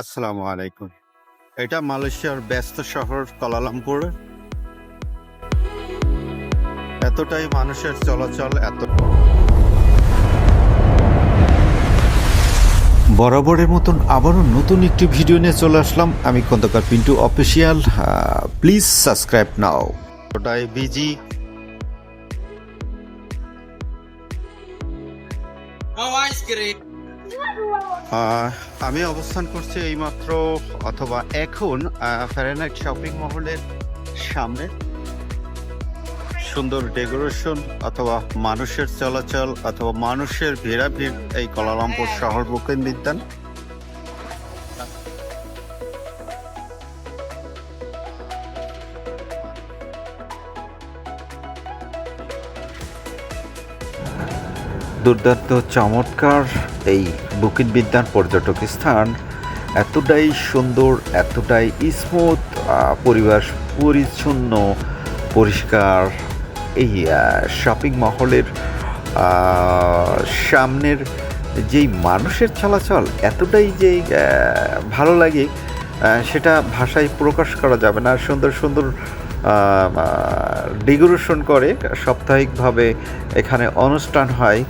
আসসালামু আলাইকুম। এটা মালয়েশিয়ার ব্যস্ত শহর কলালামপুর এতটাই মানুষের চলাচল এত বরাবরের মতন আবারও নতুন একটি ভিডিও নিয়ে চলে আসলাম। আমি Khandakar Pintu official. Please subscribe নাও। ওটাই বিজি। Oh, ice cream. আহ, আমি অবস্থান করছি এইমাত্র অথবা এখন ফ্যারেনাইট শপিং মহলের সামনে। সুন্দর ডেকোরেশন অথবা মানুষের চলাচল অথবা মানুষের ভিড়াভিড় এই কলালামপুর শহর বুকেন বিদ্যান দুর্দান্ত চমৎকার। এই বুকিন বিদ্যান পর্যটক স্থান এতটাই সুন্দর, এতটাই স্মুথ পরিবেশ পরিচ্ছন্ন, পরিষ্কার। এই শপিং মহলের সামনের যেই মানুষের চলাচল এতটাই যে ভালো লাগে সেটা ভাষায় প্রকাশ করা যাবে না। সুন্দর সুন্দর ডেকোরেশন করে সাপ্তাহিকভাবে এখানে অনুষ্ঠান হয়।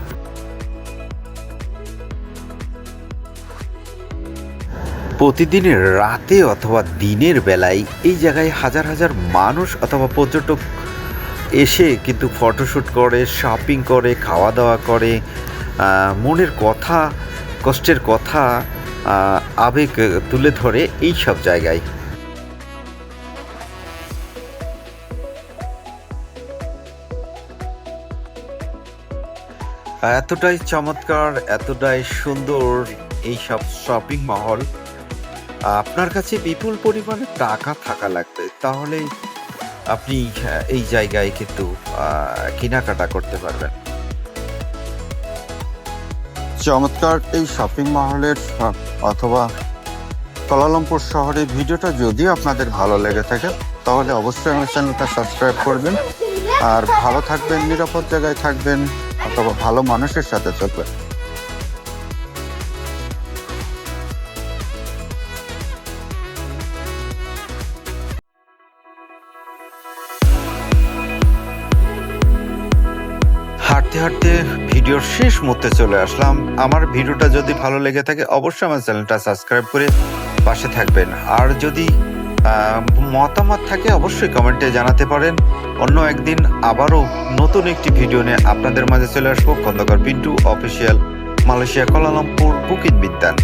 প্রতিদিনের রাতে অথবা দিনের বেলায় এই জায়গায় হাজার হাজার মানুষ অথবা পর্যটক এসে কিন্তু ফটোশ্যুট করে শপিং করে খাওয়া দাওয়া করে মনের কথা, কষ্টের কথা আবেগ তুলে ধরে এই সব জায়গায়। এতটাই চমৎকার, এতটাই সুন্দর এই সব শপিং মহল। আপনার কাছে বিপুল পরিমাণে টাকা থাকা লাগবে তাহলে আপনি এই জায়গায় কিন্তু কেনাকাটা করতে পারবেন। চমৎকার এই শপিং মহলের অথবা কলালামপুর শহরের ভিডিওটা যদি আপনাদের ভালো লেগে থাকে, তাহলে অবশ্যই আমার চ্যানেলটা সাবস্ক্রাইব করবেন। আর ভালো থাকবেন, নিরাপদ জায়গায় থাকবেন, অথবা ভালো মানুষের সাথে চলবেন হাঁটতে হাঁটতে ভিডিওর শেষ মুহূর্তে চলে আসলাম। আমার ভিডিওটা যদি ভালো লেগে থাকে, অবশ্যই আমার চ্যানেলটা সাবস্ক্রাইব করে পাশে থাকবেন। আর যদি মতামত থাকে, অবশ্যই কমেন্টে জানাতে পারেন। অন্য একদিন আবারও নতুন একটি ভিডিও নিয়ে আপনাদের মাঝে চলে আসব। Khandakar Pintu, official Malaysia Kuala Lumpur booking বিদ্যান।